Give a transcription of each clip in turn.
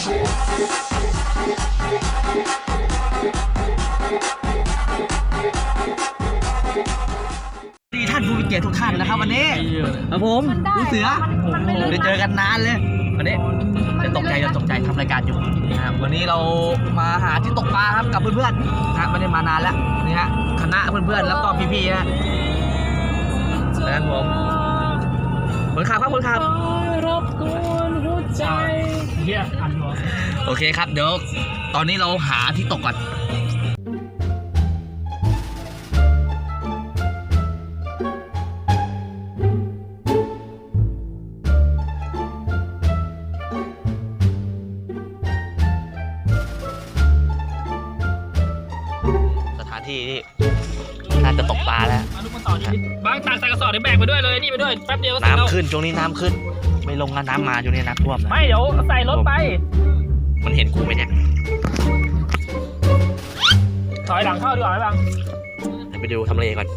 ดีท่านผู้มีเกียรติทุกท่านนะครับวันนี้ครับผมลูกเสือได้เจอกันนานเลยวันนี้จะตกใจจะตกใจทำรายการอยู่นะครับวันนี้เรามาหาที่ตกปลาครับกับเพื่อนๆนะไม่ได้มานานแล้วนี่ฮะคณะเพื่อนๆแล้วก็พี่ๆนะนะครับผมคนขับครับคนขับเฮียอันหัว โอเคครับเดี๋ยวตอนนี้เราหาที่ตกก่อนสถานที่ที่น่าจะตกปลาแล้วเอาลูกมาต่อชีวิตบางตักใส่กระสอบเดี๋ยวแบกไปด้วยเลยนี่ไปด้วยแป๊บเดียวก็เสร็จแล้วน้ำขึ้นช่วงนี้น้ำขึ้น ไม่ลงแล้วน้ำมาช่วงนี้น้ำท่วมนะไม่เดี๋ยวใส่รถไป มันเห็นกูไหมเนี่ยถอยหลังเข้าดีกว่าไหมบางเดี๋ยวไปดูทำเลก่อน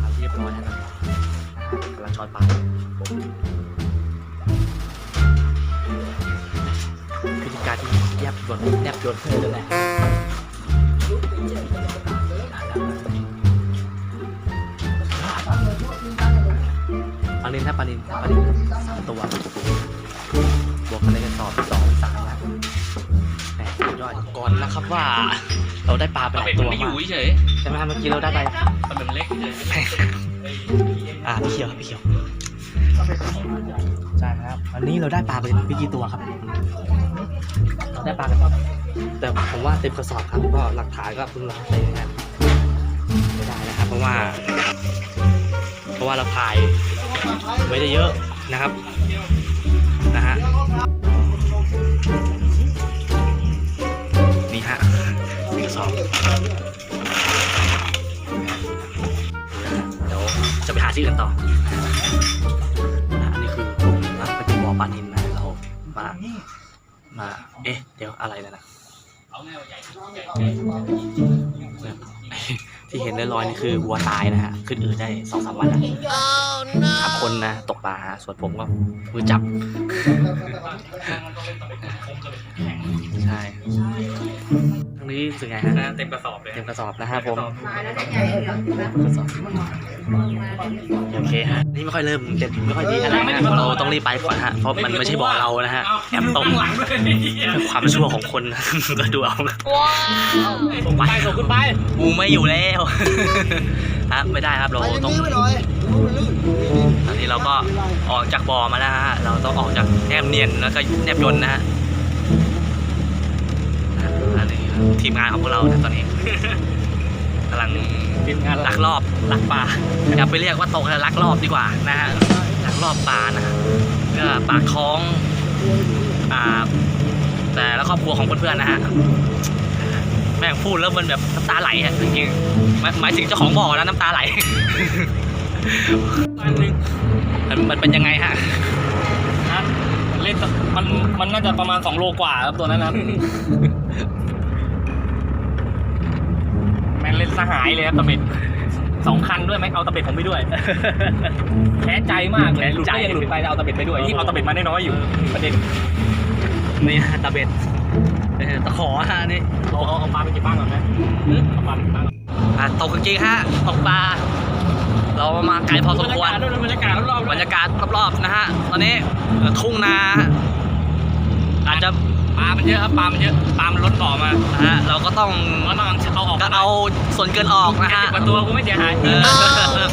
ปลาเรียบร้อยแล้วนะครับกำลังช้อนปลาพิธีการที่แยบยนแยบยนเพื่อนเลยแหละ ลานินถ้าปลานินถ้าปลานินสามตัวบวกกันเลยกันต่อเป็นสองสามแล้วแหมสุดยอดก่อนนะครับว่า เราได้ปลาไปหลายตัวมากเฉยใช่ไหมครับเมื่อกี้เราได้ไป มันเป็นเล็กเลยอ่าพี่เขียวครับพี่เขียวใช่ครับวันนี้เราได้ปลาไปไม่กี่ตัวครับเราได้ปลากันแต่ผมว่าเต็มกระสอบครับก็หลักฐานก็เพิ่งเราเต็มนะไม่ได้นะครับเพราะว่า เพราะว่าเราถ่าย ไม่ได้เยอะนะครับนะฮะนี่ฮะเต็มกระสอบเดี๋ยวจะไปหาที่อื่นต่ออันนี้คือผมนะไปที่บ่อปลานินนะเรามามาเอ๊ะเดี๋ยวอะไรนะนะ ที่เห็นลอยๆนี่คือวัวตายนะฮะ ขึ้นอืดได้สองสามวันนะครับคนนะตกปลาฮะส่วนผมก็มือจับ ใช่ รู้สึกไงฮะเต็มกระสอบเลยเต็มกระสอบนะฮะผมกระสอบโอเคฮะนี่ไม่ค่อยเริ่มเต็มไม่ค่อยดีเท่าไหร่นะเราต้องรีบไปก่อนฮะเพราะมันไม่ใช่บ่อเรานะฮะแอบตกหลังด้วยความชั่วของคนก็ดูเอาส่งไปส่งขึ้นไปกูไม่อยู่แล้วฮะไม่ได้ครับเราต้องตอนนี้เราก็ออกจากบ่อมาแล้วฮะเราต้องออกจากแนบเนียนแล้วก็แนบยนต์นะฮะ ทีมงานของพวกเรานะตอนนี้ กำลังทีมงานลักลอบลักปลาอย่าไปเรียกว่าตกนะลักลอบดีกว่านะฮะลักลอบปลานะฮะเพื่อปากท้องอ่าแต่และครอบครัวของเพื่อนๆนะฮะแม่งพูดแล้วมันแบบน้ำตาไหลอะจริงๆหมายหมายถึงเจ้าของบ่อนะน้ำตาไหลอันหนึงมันมันเป็นยังไงฮะ นะเล่นมันมันน่าจะประมาณ2โลกว่าครับตัวนั้นนะครับแม่ง เล่นสหายเลยครับตะเบ็ดสองคันด้วยไหมเอาตะเบ็ดผมไปด้วย แค้นใจมากเลยหลุดก็ยังหลุดไปเอาตะเบ็ดไปด้วยยิ่งเอาตะเบ็ดมาน้อยๆอยู่ประเด็นนี่ฮะตะเบ็ดเออตะขอฮะนี่เราเอาเอาปลาไปเก็บบ้างก่อนไหมเอาปลาไปเก็บบ้างก่อนอะตกจริงๆฮะตกปลาเรามาไกลพอสมควรบรรยากาศรอบๆบรรยากาศรอบๆนะฮะตอนนี้เอ่อทุ่งนาฮะอาจจะ ปลามันเยอะครับปลามันเยอะปลามันล้นบ่อมานะฮะเราก็ต้องก็ต้องเอาออกก็เอาส่วนเกินออกนะแค่ฮะสิบกว่าตัวกูไม่เสียหายเออ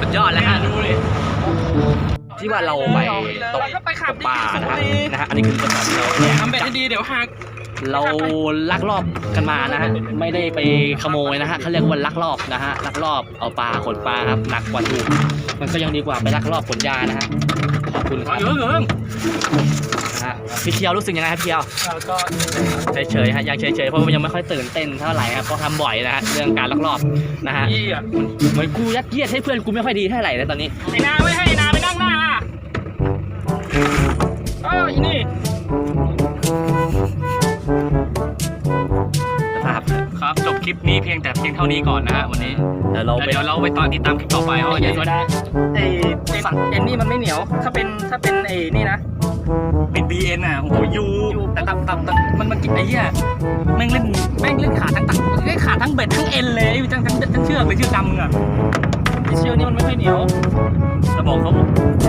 สุดยอดแล้วฮะดูเลยที่ว่าเราไปตกเราก็ไปขับตกปลาดีนะฮะดีนะฮะอันนี้คือประสบเราเนี่ยทำเบ็ดให้ดีเดี๋ยวหักเราลักลอบกันมานะฮะไม่ได้ไปขโมยนะฮะเขาเรียกว่าลักลอบนะฮะลักลอบเอาปลาขนปลาครับหนักกว่าถูกมันก็ยังดีกว่าไปลักลอบขนยานะฮะขอบคุณครับเยอะเกินนะ ฮะพี่เคียวรู้สึกยังไงครับพี่เคียวแล้วก็เฉยๆฮะยังเฉยๆเพราะว่ายังไม่ค่อยตื่นเต้นเท่าไหร่ครับเพราะทำบ่อยนะฮะเรื่องการลักลอบนะฮะยี่อะเหมือนกูยัดเยียดให้เพื่อนกูไม่ค่อยดีเท่าไหร่นะตอนนี้ไอ้นาไม่ให้ไอ้นาไปนั่งหน้าอะเอออีนี่สภาพครับจบคลิปนี้เพียงแต่เพียงเท่านี้ก่อนนะฮะวันนี้เดี๋ยวเราแล้วไปเดี๋ยวเราไปตอนติดตามคลิปต่อไปว่าจะได้ ไอ้เอ็นเอ็นนี่มันไม่เหนียว ถ้าเป็นถ้าเป็นไอ้นี่นะ เป็น BN อะ โอ้โหยูแต่ตับตับตับมันมันกินไอ้เหี้ยแม่งเล่นแม่งเล่นขาทั้งตักเล่นขาทั้งเบ็ดทั้งเอ็นเลยทั้งทั้งทั้งเชือกเลยเชือกดำมึงอะไอ้เชือกนี่มันไม่ค่อยเหนียวแล้วบอกเขาบอก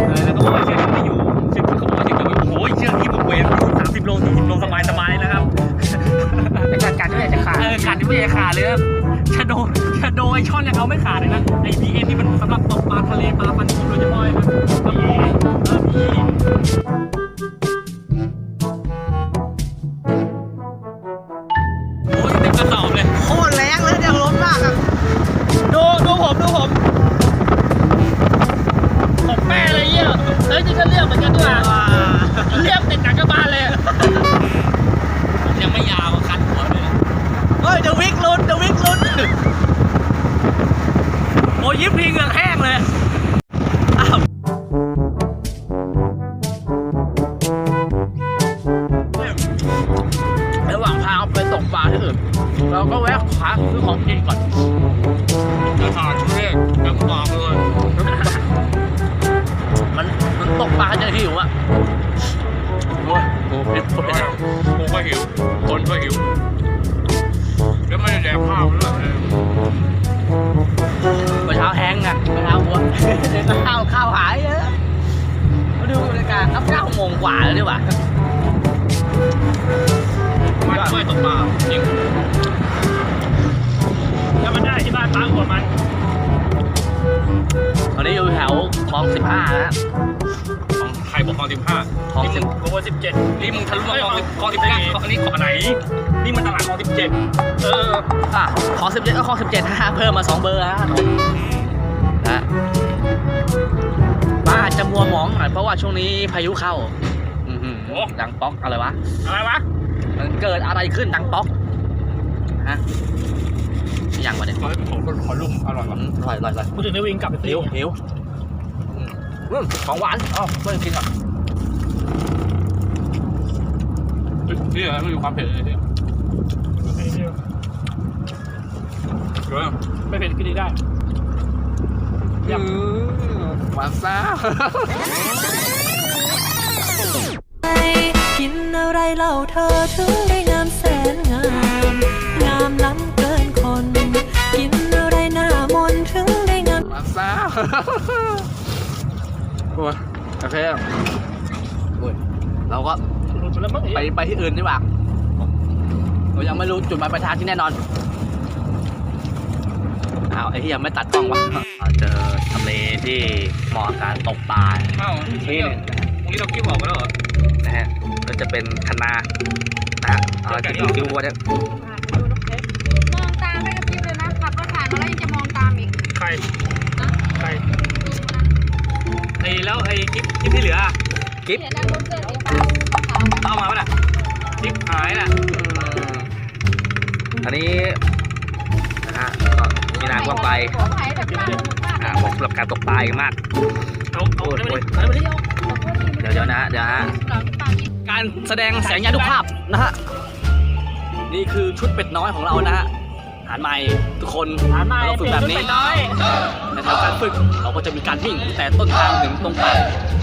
เออแล้วก็บอกว่าเชือกไม่อยู่เชือกเขาบอกว่าเชือกไม่อยู่โอ้ยเชือกที่บุกเวฟสามสิบโลสี่สิบโลสบายสบายนะครับไอ้การการที่อยากจะขาดเออขาดที่ไม่ใช่ขาดเลยครับชะโดชะโดไอช่อนยังเอาไม่ขาดเลยนะไอ BN นี่มันสำหรับตกปลาทะเลปลาพันธุ์โดยเฉพาะเลยนะก็มีเดูผมดูผมผมแม่เลยเยี่ยเฮ้ยนี่ก็เรียกเหมือนกันด้วยเรียกติดกากบาลเลยยังไม่ยาวอะคันหัวเลยนะเฮ้ยเดี๋ยววิกลุ้นเดี๋ยววิก โอ้ยโอ้ยพูดไม่ได้กูก็หิว คนก็หิว แล้วไม่ได้แดกข้าวด้วยเมื่อเช้าแห้งอะเมื่อเช้าหัวข้าวข้าวหายเยอะมาดูบรรยากาศครับเก้าโมงกว่าแล้วดีกว่ามันช่วยตกปลาจริงถ้ามันได้ที่บ้านป้าหัวมันตอนนี้อยู่แถวคลองสิบห้าแล้วของใคร บอกคลองสิบห้าคลองสิบ กูว่าสิบเจ็ดนี่มึงทะลุมาคลองสิบคลองสิบเก้าอันนี้ของไหน นี่มันตลาดคลองสิบเจ็ดเออ อะคลองสิบเจ็ดก็คลองสิบเจ็ดฮะเพิ่มมาสองเบอร์ฮะนะป้าอาจจะมัวหมองหน่อยเพราะว่าช่วงนี้พายุเข้า อือหือดังป๊อกอะไรวะ อะไรวะมันเกิดอะไรขึ้นดังป๊อก ฮะยังวะเนี่ยขอขอขอลุ่มอร่อยอืว่ะมอร่อยอร่อยอร่อยกูถึงได้วิ่งกลับไปซื้หิวอหิว อืมอืมของหวานเอ้าเพื่อนกินก่อนนี่เหรอไม่มีความเผ็ดเลยเนี่ยเออไม่เป็นก็ดีได้อืมหวานซ่า กินอะไรเล่าเธอถึงได้งามแสนงาม งามล้ำเกินคน กินอะไรหน้ามนต์ถึงได้งาม หวานซ่า โอ้ยโอเคโอ้ยเราก็หลุดไปแล้วมั้งไปไปที่อื่นดีกว่าเรายังไม่รู้จุดหมายปลายทางที่แน่นอนอ้าวไอ้ที่ยังไม่ตัดกล้องวะเจอทำเลที่เหมาะกับการตกปลาเอ้าที่หนึ่งพรุ่งนี้เราคิดบอกกันแล้วเหรอนะฮะก็จะเป็นคณะนะฮะเอาที่คิวว่าจะมองตามไม่กระพริบเลยนะขับรถผ่านมาแล้วยังจะมองตามอีกใครใครไอ้แล้วไอ้คลิปคลิปที่เหลืออะกิฟเห็นนั่งรถเกิดสีฟ้าขาวเอามาปะน่ะคลิปหายน่ะอันนี้นะฮะก็มีนางกว้างไปขอไผ่แบบบ้านบ้านอ่าเหมาะสำหรับการตกปลาอย่างมาก เอาเอาโอ้ยได้ไหมโอ้ยได้ไหมเดียวขอโทษทีเดี๋ยวเดี๋ยวนะเดี๋ยวนะหลังปากอีกการแสดงแสงยานุภาพนะฮะนี่คือชุดเป็ดน้อยของเรานะฮะ ฐานใหม่ทุกคนหามาเราฝึกแบบนี้ไปน้อยในแถวการฝึกเราก็จะมีการวิ่งแต่ต้นทางถึงตรงปลาย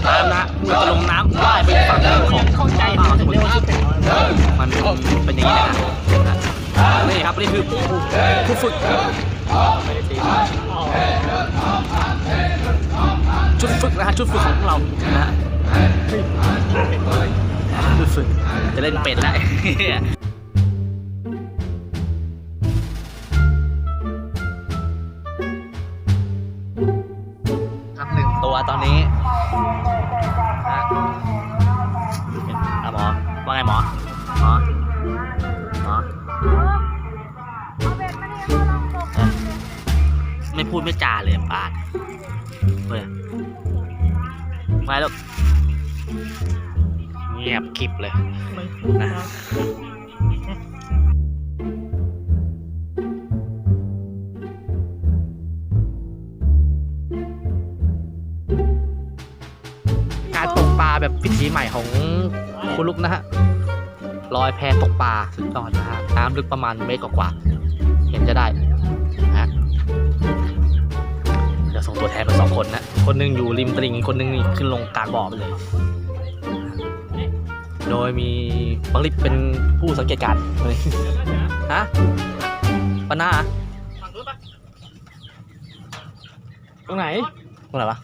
น้ำนะฮะเพื่อจะลงน้ำว่ายไปฝั่งหนึ่งของเข้าใจอ่าวถึงเรียกว่าชุดเป็ดน้อยมันเป็นอย่างนี้นะฮะนี่ครับนี่คือผู้ฝึกชุดฝึกนะฮะชุดฝึกของพวกเรานะฮะชุดฝึกจะเล่นเป็ดแล้ว ตอนนี้นะอะหมอว่าไงหมอหมอหมอไม่พูดไม่จาเลยปาดเฮ้ยไปลูกเงียบคลิปเลย วิธีใหม่ของคุณลุกนะฮะลอยแพตกปลาสุดยอดนะฮะน้ำลึกประมาณเมตรกว่าๆเห็นจะได้นะฮะเดี๋ยวส่งตัวแทนมาสองคนนะ คนนึงอยู่ริมตลิ่งคนนึงขึ้นลงกลางบ่อไปเลย โดยมีบังลิปเป็นผู้สังเกตการณ์ฮะปนาตรงไหน ตรงไหนวะ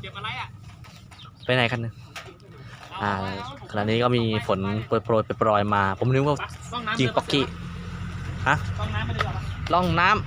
เก็บอะไรอะ ไปไหนกันเนี่ยอ่าขณะนี้ก็มีฝนโปรยโปรยโปรยๆมา ผมนึกว่าห้องน้ำจริงป๊อกกี้ฮะห้องน้ำไม่ได้หรอล่องน้ำ